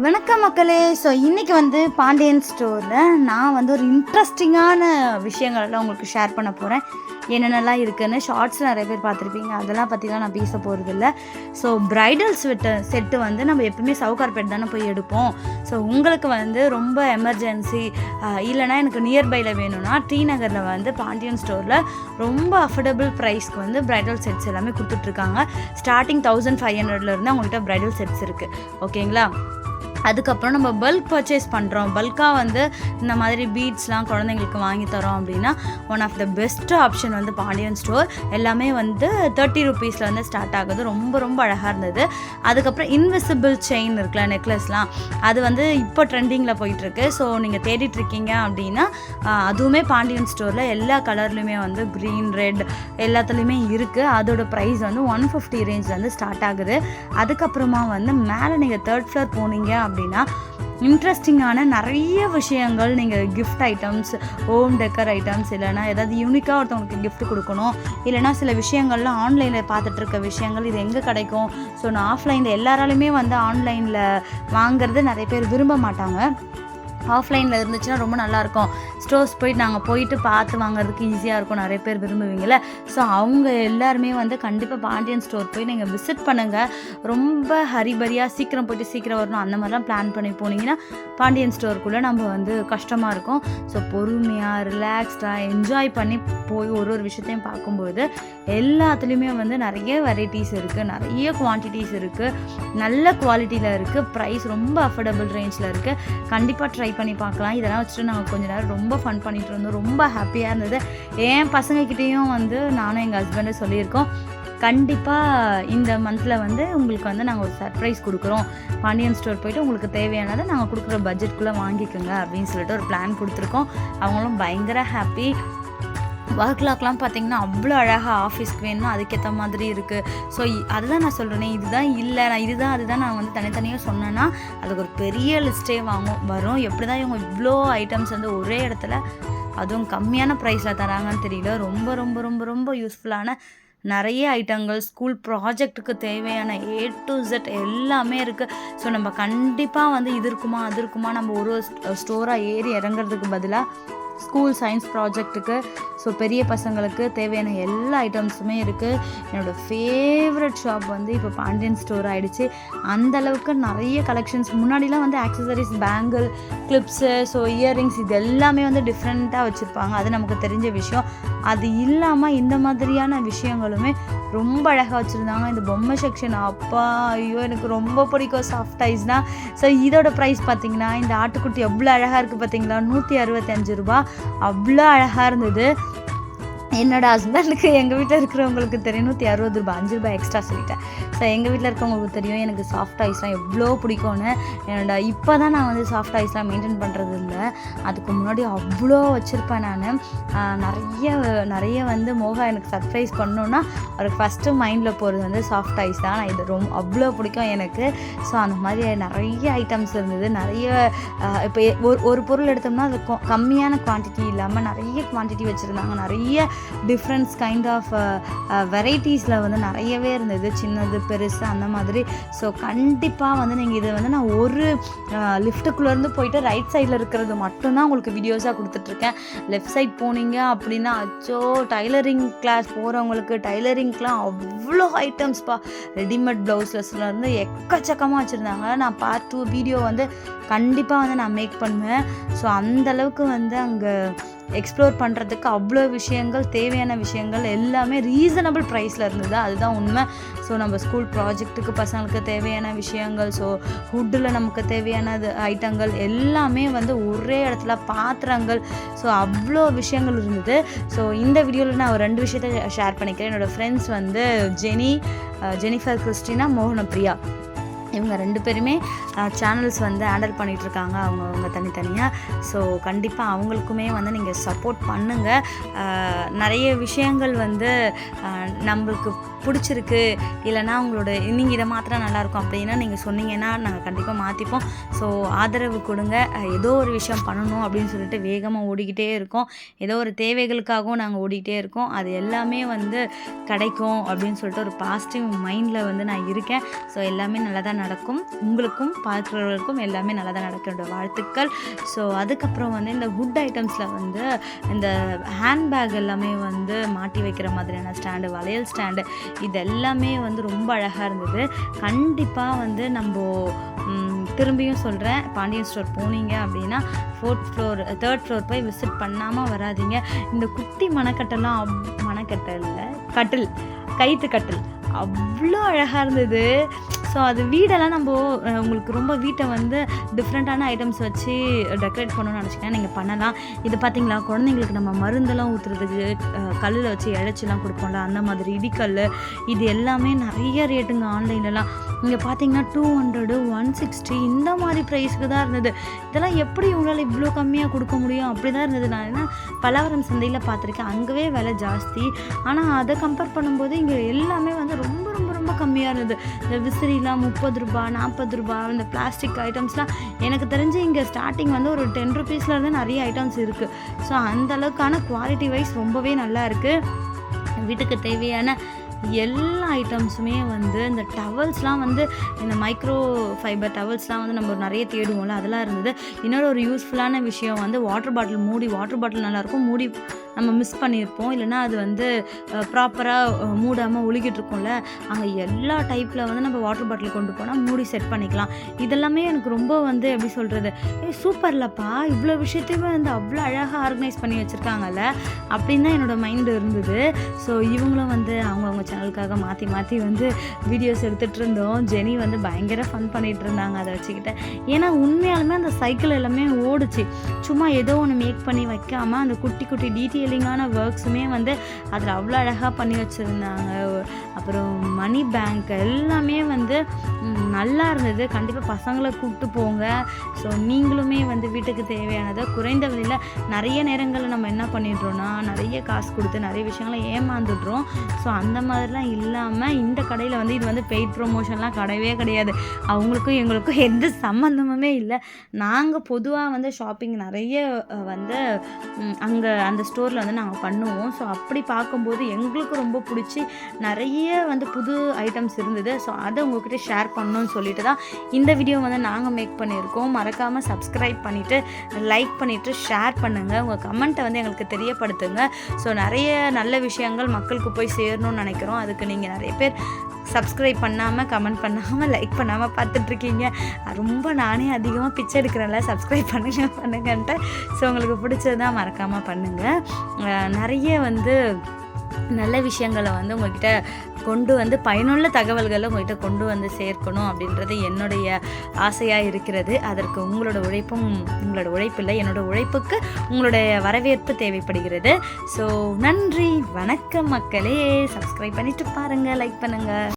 வணக்கம் மக்களே. ஸோ இன்றைக்கி வந்து பாண்டியன் ஸ்டோரில் நான் வந்து ஒரு இன்ட்ரெஸ்டிங்கான விஷயங்கள்லாம் உங்களுக்கு ஷேர் பண்ண போகிறேன் என்னென்னலாம் இருக்குதுன்னு ஷார்ட்ஸ் நிறைய பேர் பார்த்துருப்பீங்க. அதெல்லாம் பற்றிலாம் நான் பேச போகிறதில்ல ஸோ பிரைடல் ஸ்வெட்டு செட்டு வந்து நம்ம எப்பவுமே சவுகார்பேட் தானே போய் எடுப்போம். ஸோ உங்களுக்கு வந்து ரொம்ப எமர்ஜென்சி இல்லைனா எனக்கு நியர்பையில் வேணும்னா டி நகரில் வந்து பாண்டியன் ஸ்டோரில் ரொம்ப அஃபோர்டபுள் ப்ரைஸ்க்கு வந்து பிரைடல் செட்ஸ் எல்லாமே கொடுத்துட்ருக்காங்க. ஸ்டார்டிங் தௌசண்ட் ஃபைவ் ஹண்ட்ரட்லேருந்து அவங்கள்ட்ட பிரைடல் செட்ஸ் இருக்குது ஓகேங்களா அதுக்கப்புறம் நம்ம பல்க் பர்ச்சேஸ் பண்ணுறோம் பல்காக வந்து இந்த மாதிரி பீட்ஸ்லாம் குழந்தைங்களுக்கு வாங்கி தரோம் அப்படின்னா one of the best option வந்து பாண்டியன் ஸ்டோர் எல்லாமே வந்து தேர்ட்டி ருபீஸில் வந்து ஸ்டார்ட் ஆகுது. ரொம்ப ரொம்ப அழகாக இருந்தது. அதுக்கப்புறம் இன்விசிபிள் செயின் இருக்குல்ல நெக்லஸ்லாம் அது வந்து இப்போ ட்ரெண்டிங்கில் போயிட்டுருக்கு. ஸோ நீங்கள் தேடிட்டுருக்கீங்க அப்படின்னா அதுவுமே பாண்டியன் ஸ்டோரில் எல்லா கலர்லையுமே வந்து க்ரீன் ரெட் எல்லாத்துலேயுமே இருக்குது அதோட ப்ரைஸ் வந்து ஒன் ஃபிஃப்டி ரேஞ்ச்லேருந்து ஸ்டார்ட் ஆகுது. அதுக்கப்புறமா வந்து மேலே நீங்கள் தேர்ட் ஃப்ளோர் போனீங்க அப்படின்னா இன்ட்ரெஸ்டிங்கான நிறைய விஷயங்கள் நீங்கள் gift items home decor items இல்லைனா ஏதாவது யூனிக்காக ஒருத்தவங்களுக்கு கிஃப்ட் கொடுக்கணும் இல்லைனா சில விஷயங்கள்லாம் ஆன்லைனில் பார்த்துட்டு இருக்க விஷயங்கள் இது எங்கே கிடைக்கும்? ஸோ நான் ஆஃப்லைனில் எல்லாராலுமே வந்து ஆன்லைனில் வாங்குறது நிறைய பேர் விரும்ப மாட்டாங்க. ஆஃப்லைனில் இருந்துச்சுன்னா ரொம்ப நல்லாயிருக்கும். ஸ்டோர்ஸ் போயிட்டு நாங்கள் போயிட்டு பார்த்து வாங்குறதுக்கு ஈஸியாக இருக்கும். நிறைய பேர் விரும்புவீங்கள்ல ஸோ அவங்க எல்லாருமே வந்து கண்டிப்பாக பாண்டியன் ஸ்டோர் போய் நீங்கள் விசிட் பண்ணுங்கள் ரொம்ப ஹரிபரியாக சீக்கிரம் போயிட்டு சீக்கிரம் வரணும். அந்த மாதிரிலாம் பிளான் பண்ணி போனீங்கன்னா பாண்டியன் ஸ்டோருக்குள்ளே நம்ம வந்து கஷ்டமாக இருக்கும். ஸோ பொறுமையாக ரிலாக்ஸ்டாக என்ஜாய் பண்ணி போய் ஒரு ஒரு விஷயத்தையும் பார்க்கும்போது எல்லாத்துலேயுமே வந்து நிறைய வெரைட்டிஸ் இருக்குது நிறைய குவான்டிட்டிஸ் இருக்குது நல்ல குவாலிட்டியில் இருக்குது ப்ரைஸ் ரொம்ப அஃபோர்டபுள் ரேஞ்சில் இருக்குது கண்டிப்பாக ட்ரை பண்ணி பார்க்கலாம். இதெல்லாம் வச்சுட்டு நாங்கள் கொஞ்ச நேரம் ரொம்ப ஃபன் பண்ணிட்டு இருந்தோம். ரொம்ப ஹாப்பியாக இருந்தது. என் பசங்கக்கிட்டேயும் வந்து நானும் எங்கள் ஹஸ்பண்டும் சொல்லியிருக்கோம். கண்டிப்பாக இந்த மந்தில் வந்து உங்களுக்கு வந்து நாங்கள் ஒரு சர்ப்ரைஸ் கொடுக்குறோம். பாண்டியன் ஸ்டோர் போயிட்டு உங்களுக்கு தேவையானதை நாங்கள் கொடுக்குற பட்ஜெட்குள்ளே வாங்கிக்கோங்க அப்படின்னு சொல்லிட்டு ஒரு பிளான் கொடுத்துருக்கோம். அவங்களும் பயங்கர ஹாப்பி ஒர்க் கிளாக்லாம் பார்த்தீங்கன்னா அவ்வளோ அழகாக ஆஃபீஸ்க்கு வேணும்னா அதுக்கேற்ற மாதிரி இருக்குது ஸோ அதுதான் நான் சொல்கிறேனே இதுதான் இல்லை நான் இதுதான் அதுதான் நான் வந்து தனித்தனியாக சொன்னேன்னா அதுக்கு ஒரு பெரிய லிஸ்ட்டே வாங்கும் வரும். எப்படி தான் இவங்க இவ்வளோ ஐட்டம்ஸ் வந்து ஒரே இடத்துல அதுவும் கம்மியான ப்ரைஸில் தராங்கன்னு தெரியல. ரொம்ப ரொம்ப ரொம்ப ரொம்ப யூஸ்ஃபுல்லான நிறைய ஐட்டங்கள் ஸ்கூல் ப்ராஜெக்ட்டுக்கு தேவையான ஏ டு ஜெட் எல்லாமே இருக்குது ஸோ நம்ம கண்டிப்பாக வந்து இது இருக்குமா அது இருக்குமா நம்ம ஒரு ஸ்டோராக ஏறி இறங்குறதுக்கு பதிலாக ஸ்கூல் சயின்ஸ் ப்ராஜெக்ட்டுக்கு ஸோ பெரிய பசங்களுக்கு தேவையான எல்லா ஐட்டம்ஸுமே இருக்குது என்னோடய ஃபேவரட் ஷாப் வந்து இப்போ பாண்டியன் ஸ்டோர் ஆகிடுச்சு அந்த அளவுக்கு நிறைய கலெக்ஷன்ஸ் முன்னாடிலாம் வந்து accessories bangle clips so earrings இது எல்லாமே வந்து டிஃப்ரெண்ட்டாக வச்சுருப்பாங்க. அது நமக்கு தெரிஞ்ச விஷயம். அது இல்லாமல் இந்த மாதிரியான விஷயங்களுமே ரொம்ப அழகாக வச்சுருந்தாங்க. இந்த பொம்மை செக்ஷன் அப்பா ஐயோ எனக்கு ரொம்ப பிடிக்கும் சாஃப்ட் ஐஸ்னால் ஸோ இதோட ப்ரைஸ் பார்த்திங்கன்னா இந்த ஆட்டுக்குட்டி எவ்வளோ அழகாக இருக்குது பார்த்தீங்களா நூற்றி அறுபத்தஞ்சு ரூபா அவ்வளோ அழகாக இருந்தது. என்னடா ஹஸ்பண்டுக்கு எங்கள் வீட்டில் இருக்கிறவங்களுக்கு தெரியும் நூற்றி அறுபது ரூபாய் அஞ்சு ரூபாய் எக்ஸ்ட்ரா சொல்லிட்டேன். ஸோ எங்கள் வீட்டில் இருக்கவங்களுக்கு தெரியும் எனக்கு சாஃப்ட் ஐஸ்லாம் எவ்வளோ பிடிக்கும்னு. என்னோட இப்போ தான் நான் வந்து சாஃப்ட் ஐஸ்லாம் மெயின்டைன் பண்ணுறது இல்லை. அதுக்கு முன்னாடி அவ்வளோ வச்சுருப்பேன் நான். நிறைய நிறைய வந்து மோகா எனக்கு சர்ப்ரைஸ் பண்ணணுன்னா அவருக்கு ஃபஸ்ட்டு மைண்டில் போகிறது வந்து சாஃப்ட் ஐஸ் தான். நான் இது ரொம்ப அவ்வளோ பிடிக்கும் எனக்கு. ஸோ அந்த மாதிரி நிறைய ஐட்டம்ஸ் இருந்தது. நிறைய இப்போ ஒரு ஒரு பொருள் எடுத்தோம்னா அது கம்மியான குவான்டிட்டி இல்லாமல் நிறைய குவான்டிட்டி வச்சுருந்தாங்க. நிறைய டிஃப்ரெண்ட்ஸ் கைண்ட் ஆஃப் வெரைட்டிஸில் வந்து நிறையவே இருந்தது. சின்னது பெருசு அந்த மாதிரி. ஸோ கண்டிப்பாக வந்து நீங்கள் இதை வந்து நான் ஒரு லிஃப்ட்டுக்குள்ளேருந்து போயிட்டு ரைட் சைடில் இருக்கிறது மட்டும்தான் உங்களுக்கு வீடியோஸாக கொடுத்துட்ருக்கேன். லெஃப்ட் சைட் போனீங்க அப்படின்னா அச்சோ டைலரிங் கிளாஸ் போகிறவங்களுக்கு டைலரிங்க்கெலாம் அவ்வளோ ஐட்டம்ஸ்ப்பா ரெடிமேட் ப்ளவுஸ்லஸ்லேருந்து எக்கச்சக்கமாக வச்சுருந்தாங்க. நான் பார்ட் டூ வீடியோ வந்து கண்டிப்பாக வந்து நான் மேக் பண்ணுவேன். ஸோ அந்த அளவுக்கு வந்து அங்கே எக்ஸ்ப்ளோர் பண்ணுறதுக்கு அவ்வளோ விஷயங்கள் தேவையான விஷயங்கள் எல்லாமே ரீசனபிள் ப்ரைஸில் இருந்தது. அதுதான் உண்மை. ஸோ நம்ம ஸ்கூல் ப்ராஜெக்ட்டுக்கு பசங்களுக்கு தேவையான விஷயங்கள் ஸோ ஃபுட்டில் நமக்கு தேவையான ஐட்டங்கள் எல்லாமே வந்து ஒரே இடத்துல பாத்திரங்கள் ஸோ அவ்வளோ விஷயங்கள் இருந்தது. ஸோ இந்த வீடியோவில் நான் ஒரு ரெண்டு விஷயத்த ஷேர் பண்ணிக்கிறேன். என்னோடய ஃப்ரெண்ட்ஸ் வந்து ஜெனி ஜெனிஃபர் கிறிஸ்டினா மோகன பிரியா இவங்க ரெண்டு பேருமே சேனல்ஸ் வந்து ஹேண்டில் பண்ணிகிட்டு இருக்காங்க அவங்க அவங்க தனித்தனியாக ஸோ கண்டிப்பாக அவங்களுக்குமே வந்து நீங்கள் சப்போர்ட் பண்ணுங்கள் நிறைய விஷயங்கள் வந்து நம்மளுக்கு பிடிச்சிருக்கு. இல்லைன்னா உங்களோட நீங்கள் இதை மாத்திரம் நல்லாயிருக்கும் அப்படின்னா நீங்கள் சொன்னீங்கன்னா நாங்கள் கண்டிப்பாக மாற்றிப்போம் ஸோ ஆதரவு கொடுங்க. ஏதோ ஒரு விஷயம் பண்ணணும் அப்படின்னு சொல்லிட்டு வேகமாக ஓடிக்கிட்டே இருக்கோம். ஏதோ ஒரு தேவைகளுக்காகவும் நாங்கள் ஓடிக்கிட்டே இருக்கோம். அது எல்லாமே வந்து கிடைக்கும் அப்படின்னு சொல்லிட்டு ஒரு பாசிட்டிவ் மைண்டில் வந்து நான் இருக்கேன். ஸோ எல்லாமே நல்லா தான் நடக்கும். உங்களுக்கும் பார்க்குறவர்களுக்கும் எல்லாமே நல்லா தான் நடக்கிற வாழ்த்துக்கள். ஸோ அதுக்கப்புறம் வந்து இந்த ஹுட் ஐட்டம்ஸில் வந்து இந்த ஹேண்ட்பேக் எல்லாமே வந்து மாட்டி வைக்கிற மாதிரியான ஸ்டாண்டு வளையல் ஸ்டாண்டு இது எல்லாமே வந்து ரொம்ப அழகாக இருந்தது. கண்டிப்பாக வந்து நம்ம திரும்பியும் சொல்கிறேன் பாண்டியன் ஸ்டோர் போனீங்க அப்படின்னா ஃபோர்த் ஃப்ளோர் தேர்ட் ஃப்ளோர் போய் விசிட் பண்ணாமல் வராதீங்க. இந்த குட்டி மணக்கட்டெல்லாம் அப் மணக்கட்டை இல்லை கட்டில் கயிற்று கட்டில். அவ்வளோ அழகாக இருந்தது. ஸோ அது வீடெல்லாம் நம்ம உங்களுக்கு ரொம்ப வீட்டை வந்து டிஃப்ரெண்ட்டான ஐட்டம்ஸ் வச்சு டெக்கரேட் பண்ணணும்னு நினச்சிங்கன்னா நீங்கள் பண்ணலாம். இது பார்த்தீங்களா குழந்தைங்களுக்கு நம்ம மருந்தெல்லாம் ஊற்றுறதுக்கு கல்லில் வச்சு இழைச்சிலாம் கொடுப்போம்ல அந்த மாதிரி இடிக்கல் இது எல்லாமே நிறைய ரேட்டுங்க ஆன்லைன்லலாம். இங்கே பார்த்தீங்கன்னா டூ ஹண்ட்ரடு ஒன் சிக்ஸ்டி இந்த மாதிரி ப்ரைஸ்க்கு தான் இருந்தது. இதெல்லாம் எப்படி உங்களால் இவ்வளோ கம்மியாக கொடுக்க முடியும்? அப்படி தான் இருந்தது. நான் என்ன பலவரம் சந்தையில் பார்த்துருக்கேன் அங்கவே விலை ஜாஸ்தி. ஆனால் அதை கம்பேர் பண்ணும்போது இங்கே எல்லாமே வந்து ரொம்ப ரொம்ப கம்மியாக இருந்தது இந்த விசிறிலாம் முப்பது ரூபா நாற்பது ரூபா இந்த பிளாஸ்டிக் ஐட்டம்ஸ்லாம் எனக்கு தெரிஞ்சு இங்கே ஸ்டார்டிங் வந்து ஒரு டென் ருபீஸில் இருந்து நிறைய ஐட்டம்ஸ் இருக்குது ஸோ அந்தளவுக்கான குவாலிட்டி வைஸ் ரொம்பவே நல்லா இருக்குது வீட்டுக்கு தேவையான எல்லா ஐட்டம்ஸுமே வந்து இந்த டவல்ஸ்லாம் வந்து இந்த மைக்ரோ ஃபைபர் டவல்ஸ்லாம் வந்து நம்ம நிறைய தேடுவோம்ல அதெல்லாம் இருந்தது. இன்னொரு ஒரு யூஸ்ஃபுல்லான விஷயம் வந்து வாட்டர் பாட்டில் மூடி வாட்டர் பாட்டில் நல்லாயிருக்கும் மூடி நம்ம மிஸ் பண்ணியிருப்போம். இல்லைன்னா அது வந்து ப்ராப்பராக மூடாமல் ஒழுகிட்டு இருக்கும்ல அங்கே எல்லா டைப்பில் வந்து நம்ம வாட்டர் பாட்டில் கொண்டு போனால் மூடி செட் பண்ணிக்கலாம். இதெல்லாமே எனக்கு ரொம்ப வந்து எப்படி சொல்கிறது ஏ சூப்பர்லப்பா இவ்வளோ விஷயத்தையுமே வந்து அவ்வளோ அழகாக ஆர்கனைஸ் பண்ணி வச்சுருக்காங்கல்ல. அப்படின்னு தான் என்னோட மைண்டு இருந்தது. ஸோ இவங்களும் வந்து அவங்கவுங்க சேனலுக்காக மாற்றி மாற்றி வந்து வீடியோஸ் எடுத்துகிட்டு இருந்தோம். ஜெனி வந்து பயங்கர ஃபன் பண்ணிகிட்டு இருந்தாங்க அதை வச்சுக்கிட்டு. ஏன்னா உண்மையாலுமே அந்த சைக்கிள் எல்லாமே ஓடுச்சு. சும்மா ஏதோ ஒன்று மேக் பண்ணி வைக்காமல் அந்த குட்டி குட்டி டீட்டெயில் டீட்டெயிலிங்கான ஒர்க்ஸுமே வந்து அதில் அவ்வளோ அழகாக பண்ணி வச்சுருந்தாங்க. அப்புறம் மணி பேங்க் எல்லாமே வந்து நல்லா இருந்தது. கண்டிப்பாக பசங்களை கூப்பிட்டு போங்க. ஸோ நீங்களுமே வந்து வீட்டுக்கு தேவையானதை குறைந்த விலையில் நிறைய நேரங்களில் நம்ம என்ன பண்ணிடுறோம்னா நிறைய காசு கொடுத்து நிறைய விஷயங்களை ஏமாந்துடுறோம். ஸோ அந்த மாதிரிலாம் இல்லாமல் இந்த கடையில் வந்து இது வந்து பெய்ட் ப்ரொமோஷன்லாம் கிடையவே கிடையாது. அவங்களுக்கும் எங்களுக்கும் எந்த சம்மந்தமுமே இல்லை. நாங்கள் பொதுவாக வந்து ஷாப்பிங் நிறைய வந்து அங்கே அந்த ஸ்டோரில் வந்து நாங்கள் பண்ணுவோம். ஸோ அப்படி பார்க்கும்போது எங்களுக்கு ரொம்ப பிடிச்சி நிறைய வந்து புது ஐட்டம்ஸ் இருந்தது. ஸோ அதை உங்ககிட்ட ஷேர் பண்ணணும்னு சொல்லிட்டு தான் இந்த வீடியோ வந்து நாங்கள் மேக் பண்ணியிருக்கோம். மறக்காமல் சப்ஸ்கிரைப் பண்ணிவிட்டு லைக் பண்ணிவிட்டு ஷேர் பண்ணுங்கள் உங்கள் கமெண்ட்டை வந்து எங்களுக்கு தெரியப்படுத்துங்க. ஸோ நிறைய நல்ல விஷயங்கள் மக்களுக்கு போய் சேரணும்னு நினைக்கிறோம். அதுக்கு நீங்கள் நிறைய பேர் சப்ஸ்கிரைப் பண்ணாமல் கமெண்ட் பண்ணாமல் லைக் பண்ணாமல் பார்த்துட்ருக்கீங்க. ரொம்ப நானே அதிகமாக பிச்சை எடுக்கிறேன்ல. சப்ஸ்கிரைப் பண்ணுங்க பண்ணுங்கன்ட்டு. ஸோ உங்களுக்கு பிடிச்சதா மறக்காமல் பண்ணுங்கள் நிறைய வந்து நல்ல விஷயங்களை வந்து உங்ககிட்ட கொண்டு வந்து பயனுள்ள தகவல்களை உங்ககிட்ட கொண்டு வந்து சேர்க்கணும் அப்படின்றது என்னுடைய ஆசையாக இருக்கிறது. அதற்கு உங்களோட உழைப்பும் உங்களோட உழைப்பில்லை என்னோட உழைப்புக்கு உங்களுடைய வரவேற்பு தேவைப்படுகிறது. ஸோ நன்றி. வணக்கம் மக்களே. சப்ஸ்கிரைப் பண்ணிட்டு பாருங்கள் லைக் பண்ணுங்கள்